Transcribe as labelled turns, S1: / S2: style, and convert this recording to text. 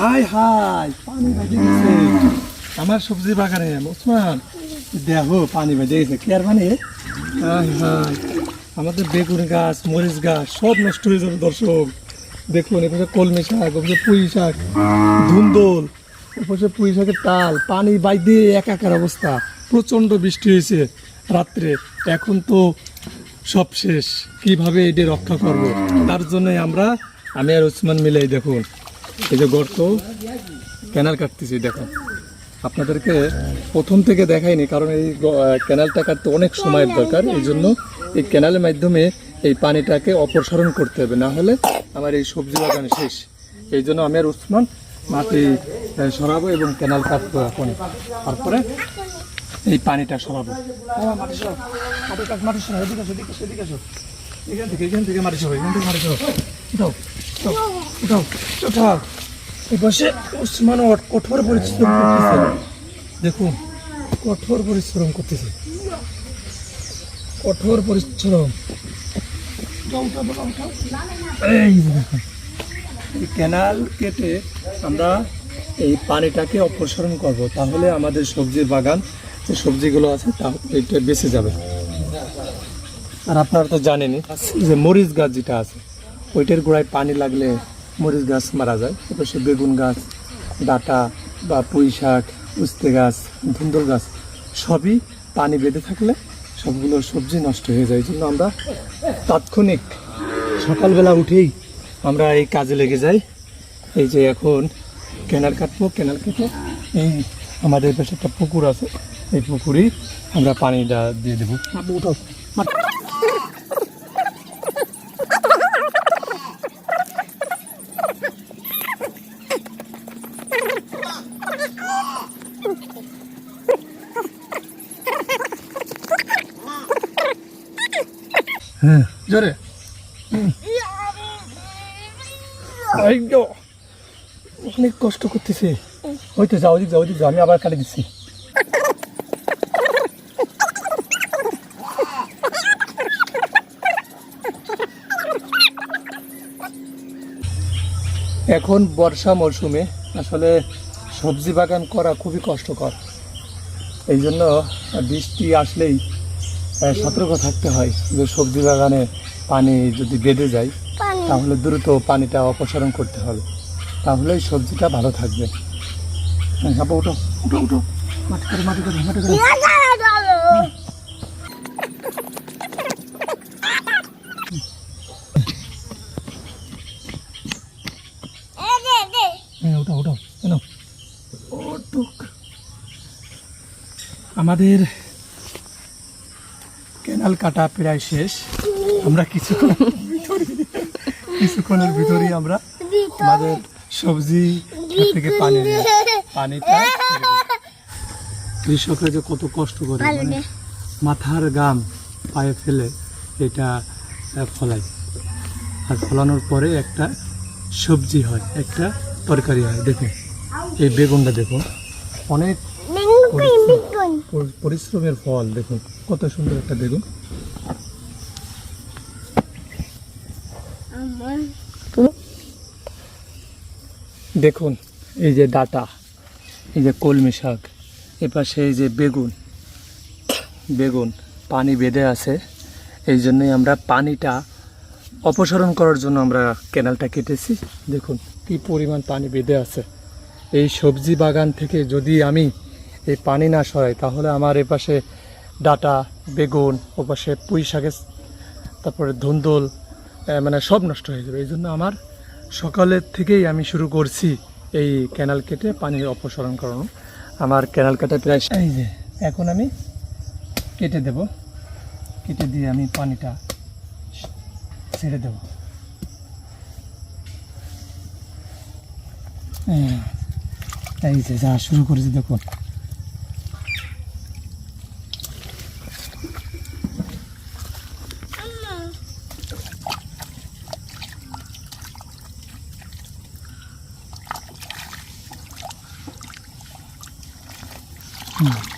S1: High high, পানি বেজে গেছে আমার সবজি বাগানে, ওসমান দেখো পানি বেজে গেছে কি আর মানে? হাই হাই। আমাদের বেগুন গাছ, মরিচ গাছ, সব নষ্ট হয়ে যাবে, দর্শক। দেখুন, এপাশে কলমি শাক, ওপাশে পুঁই শাক, ধুন্দল, ওপাশে পুঁই শাকের তাল, পানি বাইদে একাকার অবস্থা। প্রচণ্ড বৃষ্টি হয়েছে রাত্রে। এখন তো সব শেষ। কীভাবে এটা রক্ষা করব? তার জন্য আমরা, আমি আর ওসমান মিলেই দেখুন। এই যে গর্ত ক্যানাল কাটতেছি দেখুন আপনাদেরকে প্রথম থেকে দেখাইনি কারণ এই ক্যানালটা কাটতে অনেক সময়ের দরকার এই জন্য এই ক্যানালের মাধ্যমে এই পানিটাকে অপসারণ করতে হবে না হলে আমার এই সবজি বাগান শেষ এই জন্য আমি আর উসমান মাটি সরাবো এবং ক্যানাল কাটবো এখন তারপরে এই পানিটা সরাবো মাটি সরাও। মাটি কাট, মাটি আসো। এখান থেকে এখান থেকে মাটি সরাও, এখান থেকে মাটি সরাও। ওসমান কঠোর পরিশ্রম করতেছে। দেখুন কঠোর পরিশ্রম করতেছে। কঠোর পরিশ্রম। ক্যানাল কেটে আমরা এই পানিটাকে অপসারণ করব। তাহলে আমাদের সবজির বাগান, যে সবজিগুলো আছে তা এটা বেঁচে যাবে। আর আপনারা তো জানেনই, যে মরিচ গাছ যেটা আছে ওইটার গোড়ায় পানি লাগলে মরিচ গাছ মারা যায়। সে বেগুন গাছ, ডাটা বা পুঁই শাক, উস্তে গাছ, ধুন্দল গাছ, সবই পানি বেঁধে থাকলে সবগুলো সবজি নষ্ট হয়ে যায়। জন্য আমরা তাৎক্ষণিক সকালবেলা উঠেই আমরা এই কাজে লেগে যাই। এই যে এখন কেনার কাটবো, কেনাল কেটে এই আমাদের পাশে একটা পুকুর আছে। এই পুকুরেই আমরা পানিটা দিয়ে দেবো। উঠাও। হ্যাঁ। জোরে। অনেক কষ্ট করতেছে। হয়তো যাও, ওদিক যাও, ওদিক আমি আবার কাটে দিচ্ছি। এখন বর্ষা মরশুমে আসলে সবজি বাগান করা খুবই কষ্টকর। এই জন্য বৃষ্টি আসলেই সতর্ক থাকতে হয় যে সবজি বাগানে পানি যদি বেঁধে যায় তাহলে দ্রুত পানিটা অপসারণ করতে হবে। তাহলেই সবজিটা ভালো থাকবে। হ্যাঁ আপা উঠো উঠো উঠো। মাটি করে মাটি করে মাটি করে। ওঠো ওঠো কেন ওটুক আমাদের ক্যানাল কাটা প্রায় শেষ। আমরা কিছুক্ষণ কিছুক্ষণের ভিতরেই আমরা আমাদের সবজি থেকে পানি নিয়ে পানিটা কৃষকরা যে কত কষ্ট করে মানে মাথার গাম পায়ে ফেলে এটা ফলায়। আর ফলানোর পরে একটা সবজি হয় একটা তরকারি হয়। দেখুন এই বেগুনটা দেখুন। অনেক পরিশ্রমের ফল দেখুন কত সুন্দর একটা বেগুন। দেখুন এই যে ডাটা এই যে কলমি শাক এপাশে এই যে বেগুন। বেগুন পানি বেঁধে আছে। এই জন্যই আমরা পানিটা অপসারণ করার জন্য আমরা ক্যানালটা কেটেছি। দেখুন কি পরিমাণ পানি বেঁধে আছে। এই সবজি বাগান থেকে যদি আমি এই পানি না সরাই তাহলে আমার এপাশে ডাটা, বেগুন, ওপাশে পুঁই শাকের তারপরে ধুন্দল মানে সব নষ্ট হয়ে যাবে। এই জন্য আমার সকালের থেকেই আমি শুরু করছি এই ক্যানাল কেটে পানির অপসারণ করানো। আমার ক্যানাল কাটা প্রায়। এই যে, এখন আমি কেটে দেব। কেটে দিয়ে আমি পানিটা ছেড়ে দেব। এই যে, যা শুরু করেছি দেখুন। Hmm.